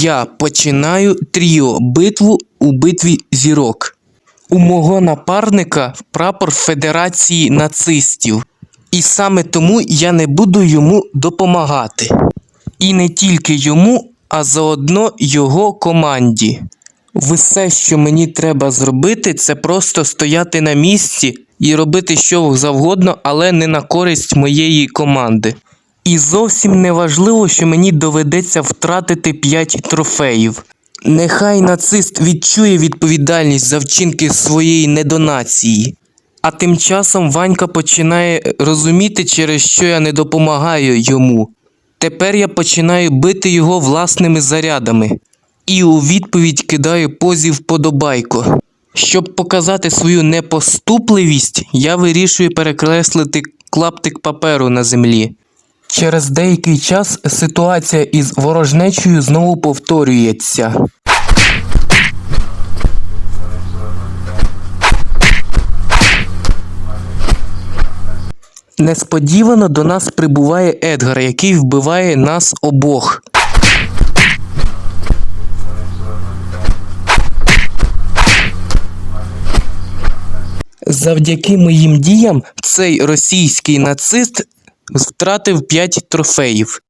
Я починаю тріо битву у битві зірок. У мого напарника прапор Федерації нацистів. І саме тому я не буду йому допомагати. І не тільки йому, а заодно його команді. Все, що мені треба зробити, це просто стояти на місці і робити що завгодно, але не на користь моєї команди. І зовсім не важливо, що мені доведеться втратити 5 трофеїв. Нехай нацист відчує відповідальність за вчинки своєї недонації. А тим часом Ванька починає розуміти, через що я не допомагаю йому. Тепер я починаю бити його власними зарядами. І у відповідь кидаю позі вподобайко. Щоб показати свою непоступливість, я вирішую перекреслити клаптик паперу на землі. Через деякий час ситуація із ворожнечою знову повторюється. Несподівано до нас прибуває Едгар, який вбиває нас обох. Завдяки моїм діям цей російський нацист втратив п'ять трофеїв.